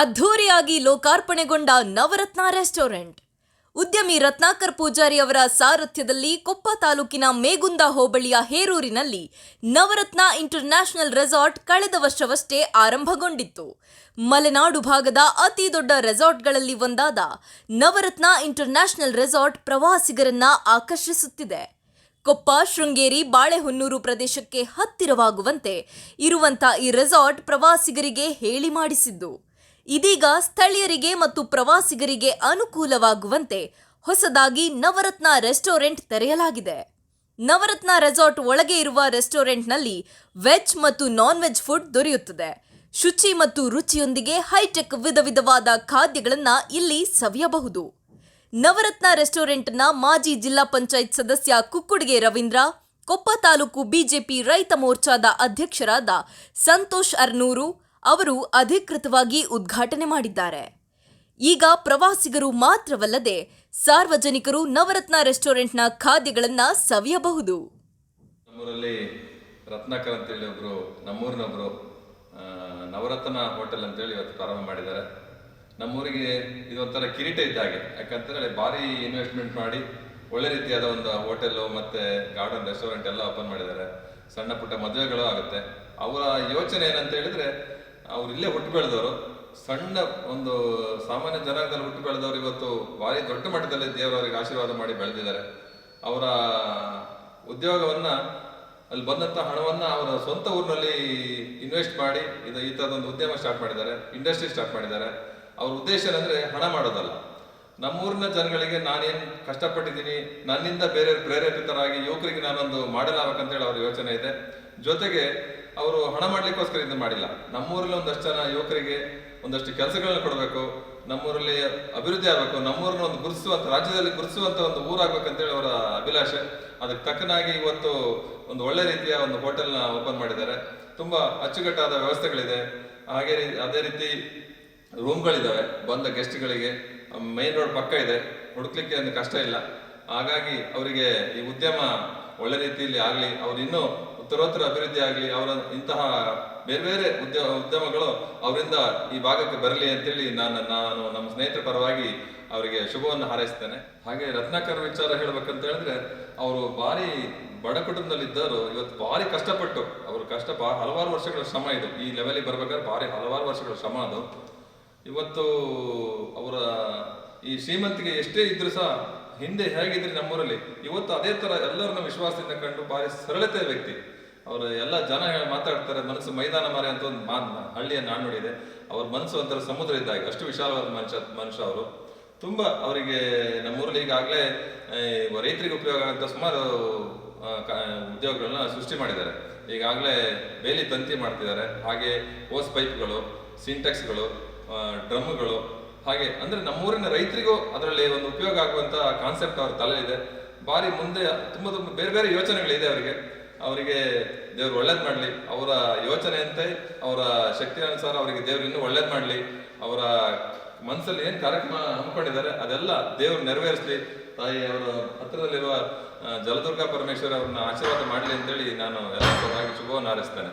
ಅದ್ಧೂರಿಯಾಗಿ ಲೋಕಾರ್ಪಣೆಗೊಂಡ ನವರತ್ನ ರೆಸ್ಟೋರೆಂಟ್. ಉದ್ಯಮಿ ರತ್ನಾಕರ್ ಪೂಜಾರಿ ಅವರ ಸಾರಥ್ಯದಲ್ಲಿ ಕೊಪ್ಪ ತಾಲೂಕಿನ ಮೇಗುಂದ ಹೋಬಳಿಯ ಹೇರೂರಿನಲ್ಲಿ ನವರತ್ನ ಇಂಟರ್ನ್ಯಾಷನಲ್ ರೆಸಾರ್ಟ್ ಕಳೆದ ವರ್ಷವಷ್ಟೇ ಆರಂಭಗೊಂಡಿತ್ತು. ಮಲೆನಾಡು ಭಾಗದ ಅತಿ ದೊಡ್ಡ ರೆಸಾರ್ಟ್ಗಳಲ್ಲಿ ಒಂದಾದ ನವರತ್ನ ಇಂಟರ್ನ್ಯಾಷನಲ್ ರೆಸಾರ್ಟ್ ಪ್ರವಾಸಿಗರನ್ನ ಆಕರ್ಷಿಸುತ್ತಿದೆ. ಕೊಪ್ಪ, ಶೃಂಗೇರಿ, ಬಾಳೆಹೊನ್ನೂರು ಪ್ರದೇಶಕ್ಕೆ ಹತ್ತಿರವಾಗುವಂತೆ ಇರುವಂತ ಈ ರೆಸಾರ್ಟ್ ಪ್ರವಾಸಿಗರಿಗೆ ಹೇಳಿ ಮಾಡಿಸಿದ್ದು. ಇದೀಗ ಸ್ಥಳೀಯರಿಗೆ ಮತ್ತು ಪ್ರವಾಸಿಗರಿಗೆ ಅನುಕೂಲವಾಗುವಂತೆ ಹೊಸದಾಗಿ ನವರತ್ನ ರೆಸ್ಟೋರೆಂಟ್ ತೆರೆಯಲಾಗಿದೆ. ನವರತ್ನ ರೆಸಾರ್ಟ್ ಒಳಗೆ ಇರುವ ರೆಸ್ಟೋರೆಂಟ್ನಲ್ಲಿ ವೆಜ್ ಮತ್ತು ನಾನ್ ವೆಜ್ ಫುಡ್ ದೊರೆಯುತ್ತದೆ. ಶುಚಿ ಮತ್ತು ರುಚಿಯೊಂದಿಗೆ ಹೈಟೆಕ್ ವಿಧ ವಿಧವಾದ ಖಾದ್ಯಗಳನ್ನು ಇಲ್ಲಿ ಸವಿಯಬಹುದು. ನವರತ್ನ ರೆಸ್ಟೋರೆಂಟ್ನ ಮಾಜಿ ಜಿಲ್ಲಾ ಪಂಚಾಯತ್ ಸದಸ್ಯ ಕುಕ್ಕುಡಿಗೆ ರವೀಂದ್ರ, ಕೊಪ್ಪ ತಾಲೂಕು ಬಿಜೆಪಿ ರೈತ ಮೋರ್ಚಾದ ಅಧ್ಯಕ್ಷರಾದ ಸಂತೋಷ್ ಅರ್ನೂರು ಅವರು ಅಧಿಕೃತವಾಗಿ ಉದ್ಘಾಟನೆ ಮಾಡಿದ್ದಾರೆ. ಈಗ ಪ್ರವಾಸಿಗರು ಮಾತ್ರವಲ್ಲದೆ ಸಾರ್ವಜನಿಕರು ನವರತ್ನ ರೆಸ್ಟೋರೆಂಟ್ನ ಖಾದ್ಯಗಳನ್ನು ಸವಿಯಬಹುದು. ನಮ್ಮೂರಲ್ಲಿ ರತ್ನಾಕರ್ ಅಂತೇಳಿ ಒಬ್ಬರು ನಮ್ಮೂರಿನೊಬ್ಬರು ನವರತ್ನ ಹೋಟೆಲ್ ಅಂತೇಳಿ ಇವತ್ತು ಪ್ರಾರಂಭ ಮಾಡಿದ್ದಾರೆ. ನಮ್ಮೂರಿಗೆ ಇದೊಂಥರ ಕಿರೀಟ ಇದ್ದಾಗೆ ಯಾಕಂತೇಳಿ ಭಾರಿ ಇನ್ವೆಸ್ಟ್ಮೆಂಟ್ ಮಾಡಿ ಒಳ್ಳೆ ರೀತಿಯಾದ ಒಂದು ಹೋಟೆಲು ಮತ್ತು ಗಾರ್ಡನ್ ರೆಸ್ಟೋರೆಂಟ್ ಎಲ್ಲ ಓಪನ್ ಮಾಡಿದ್ದಾರೆ. ಸಣ್ಣ ಪುಟ್ಟ ಮದುವೆಗಳು ಆಗುತ್ತೆ. ಅವರ ಯೋಚನೆ ಏನಂತ ಹೇಳಿದ್ರೆ ಅವ್ರು ಇಲ್ಲೇ ಹುಟ್ಟು ಬೆಳೆದವರು. ಸಣ್ಣ ಒಂದು ಸಾಮಾನ್ಯ ಜನಾಂಗದಲ್ಲಿ ಹುಟ್ಟು ಬೆಳೆದವರು ಇವತ್ತು ಭಾರಿ ದೊಡ್ಡ ಮಟ್ಟದಲ್ಲಿ ದೇವರವರಿಗೆ ಆಶೀರ್ವಾದ ಮಾಡಿ ಬೆಳೆದಿದ್ದಾರೆ. ಅವರ ಉದ್ಯೋಗವನ್ನ, ಅಲ್ಲಿ ಬಂದಂತ ಹಣವನ್ನ ಅವರ ಸ್ವಂತ ಊರಿನಲ್ಲಿ ಇನ್ವೆಸ್ಟ್ ಮಾಡಿ, ಇದು ಈ ತರದೊಂದು ಉದ್ಯಮ ಸ್ಟಾರ್ಟ್ ಮಾಡಿದ್ದಾರೆ ಇಂಡಸ್ಟ್ರಿ ಸ್ಟಾರ್ಟ್ ಮಾಡಿದ್ದಾರೆ. ಅವ್ರ ಉದ್ದೇಶ ಏನಂದ್ರೆ ಹಣ ಮಾಡೋದಲ್ಲ. ನಮ್ಮೂರಿನ ಜನಗಳಿಗೆ ನಾನೇನು ಕಷ್ಟಪಟ್ಟಿದ್ದೀನಿ, ನನ್ನಿಂದ ಬೇರೆ ಪ್ರೇರೇಪಿತರಾಗಿ ಯುವಕರಿಗೆ ನಾನೊಂದು ಮಾಡಲಾಗಬೇಕಂತ ಹೇಳಿ ಅವ್ರ ಯೋಚನೆ ಇದೆ. ಜೊತೆಗೆ ಅವರು ಹಣ ಮಾಡಲಿಕ್ಕೋಸ್ಕರ ಇದು ಮಾಡಿಲ್ಲ. ನಮ್ಮೂರಲ್ಲಿ ಒಂದಷ್ಟು ಜನ ಯುವಕರಿಗೆ ಒಂದಷ್ಟು ಕೆಲಸಗಳನ್ನ ಕೊಡಬೇಕು, ನಮ್ಮೂರಲ್ಲಿ ಅಭಿವೃದ್ಧಿ ಆಗಬೇಕು, ನಮ್ಮೂರನ್ನ ಒಂದು ಗುರುತಿಸುವಂತ, ರಾಜ್ಯದಲ್ಲಿ ಗುರುತಿಸುವಂತ ಒಂದು ಊರಾಗಬೇಕಂತೇಳಿ ಅವರ ಅಭಿಲಾಷೆ. ಅದಕ್ಕೆ ತಕ್ಕನಾಗಿ ಇವತ್ತು ಒಂದು ಒಳ್ಳೆ ರೀತಿಯ ಒಂದು ಹೋಟೆಲ್ನ ಓಪನ್ ಮಾಡಿದ್ದಾರೆ. ತುಂಬಾ ಅಚ್ಚುಕಟ್ಟಾದ ವ್ಯವಸ್ಥೆಗಳಿದೆ. ಹಾಗೆ ಅದೇ ರೀತಿ ರೂಮ್ಗಳಿದ್ದಾವೆ ಬಂದ ಗೆಸ್ಟ್ಗಳಿಗೆ ಮೈನ್ ರೋಡ್ ಪಕ್ಕ ಇದೆ. ಹುಡುಕ್ಲಿಕ್ಕೆ ಒಂದು ಕಷ್ಟ ಇಲ್ಲ. ಹಾಗಾಗಿ ಅವರಿಗೆ ಈ ಉದ್ಯಮ ಒಳ್ಳೆ ರೀತಿಯಲ್ಲಿ ಆಗಲಿ, ಅವ್ರು ಇನ್ನೂ ಉತ್ತರೋತ್ತರ ಅಭಿವೃದ್ಧಿ ಆಗಲಿ, ಅವರ ಇಂತಹ ಬೇರೆ ಬೇರೆ ಉದ್ಯ, ಉದ್ಯಮಗಳು ಅವರಿಂದ ಈ ಭಾಗಕ್ಕೆ ಬರಲಿ ಅಂತೇಳಿ ನಾನು ನಾನು ನಮ್ಮ ಸ್ನೇಹಿತರ ಪರವಾಗಿ ಅವರಿಗೆ ಶುಭವನ್ನು ಹಾರೈಸ್ತೇನೆ. ಹಾಗೆ ರತ್ನಾಕರ್ ವಿಚಾರ ಹೇಳ್ಬೇಕಂತ ಹೇಳಿದ್ರೆ, ಅವರು ಭಾರಿ ಬಡ ಕುಟುಂಬದಲ್ಲಿ ಇದ್ದವರು ಇವತ್ತು ಭಾರಿ ಕಷ್ಟಪಟ್ಟು, ಅವರು ಕಷ್ಟ ಹಲವಾರು ವರ್ಷಗಳ ಶ್ರಮ ಇದು. ಈ ಲೆವೆಲಿಗೆ ಬರ್ಬೇಕಾದ್ರೆ ಭಾರಿ ಹಲವಾರು ವರ್ಷಗಳ ಶ್ರಮ ಅದು. ಇವತ್ತು ಅವರ ಈ ಶ್ರೀಮಂತಿಗೆ ಎಷ್ಟೇ ಇದ್ರೂ ಸಹ ಹಿಂದೆ ಹೇಗಿದ್ರೆ ನಮ್ಮೂರಲ್ಲಿ, ಇವತ್ತು ಅದೇ ತರ ಎಲ್ಲರನ್ನ ವಿಶ್ವಾಸದಿಂದ ಕಂಡು ಭಾರಿ ಸರಳತೆ ವ್ಯಕ್ತಿ. ಅವರು ಎಲ್ಲ ಜನ ಮಾತಾಡ್ತಾರೆ, ಮನಸ್ಸು ಮೈದಾನ ಮಾರೆ ಅಂತ ಒಂದು ಮಾ ಹಳ್ಳಿಯ ನಾಣ್ಣುಡಿ ಇದೆ. ಅವ್ರ ಮನಸ್ಸು ಒಂಥರ ಸಮುದ್ರ ಇದ್ದಾಗ, ಅಷ್ಟು ವಿಶಾಲವಾದ ಮನುಷ್ಯ ಮನುಷ್ಯ ಅವರು. ತುಂಬ ಅವರಿಗೆ ನಮ್ಮೂರಲ್ಲಿ ಈಗಾಗಲೇ ರೈತರಿಗೆ ಉಪಯೋಗ ಆಗುವಂಥ ಸುಮಾರು ಉದ್ಯೋಗಗಳನ್ನ ಸೃಷ್ಟಿ ಮಾಡಿದ್ದಾರೆ. ಈಗಾಗಲೇ ಬೇಲಿ ತಂತಿ ಮಾಡ್ತಿದ್ದಾರೆ. ಹಾಗೆ ಓಸ್ ಪೈಪ್ಗಳು, ಸಿಂಟೆಕ್ಸ್ಗಳು ಡ್ರಮ್ಗಳು. ಹಾಗೆ ಅಂದ್ರೆ ನಮ್ಮೂರಿನ ರೈತರಿಗೂ ಅದರಲ್ಲಿ ಒಂದು ಉಪಯೋಗ ಆಗುವಂತ ಕಾನ್ಸೆಪ್ಟ್ ಅವ್ರ ತಲೆ ಇದೆ ಬಾರಿ ಮುಂದೆ ತುಂಬಾ ತುಂಬಾ ಬೇರೆ ಬೇರೆ ಯೋಚನೆಗಳಿದೆ ಅವರಿಗೆ. ಅವರಿಗೆ ದೇವ್ರು ಒಳ್ಳೇದ್ ಮಾಡ್ಲಿ, ಅವರ ಯೋಚನೆಯಂತೆ ಅವರ ಶಕ್ತಿ ಅನುಸಾರ ಅವರಿಗೆ ದೇವ್ರು ಇನ್ನೂ ಒಳ್ಳೇದ್ ಮಾಡ್ಲಿ, ಅವರ ಮನಸ್ಸಲ್ಲಿ ಏನ್ ಕಾರ್ಯಕ್ರಮ ಹಮ್ಮಿಕೊಂಡಿದ್ದಾರೆ, ಅದೆಲ್ಲ ದೇವ್ರು ನೆರವೇರಿಸ್ಲಿ. ತಾಯಿ ಅವರ ಹತ್ರದಲ್ಲಿರುವ ಜಲದುರ್ಗಾ ಪರಮೇಶ್ವರ್ ಅವ್ರನ್ನ ಆಶೀರ್ವಾದ ಮಾಡ್ಲಿ ಅಂತೇಳಿ ನಾನು ಎಲ್ಲ ಶುಭವನ್ನು ಹಾರೈಸ್ತೇನೆ.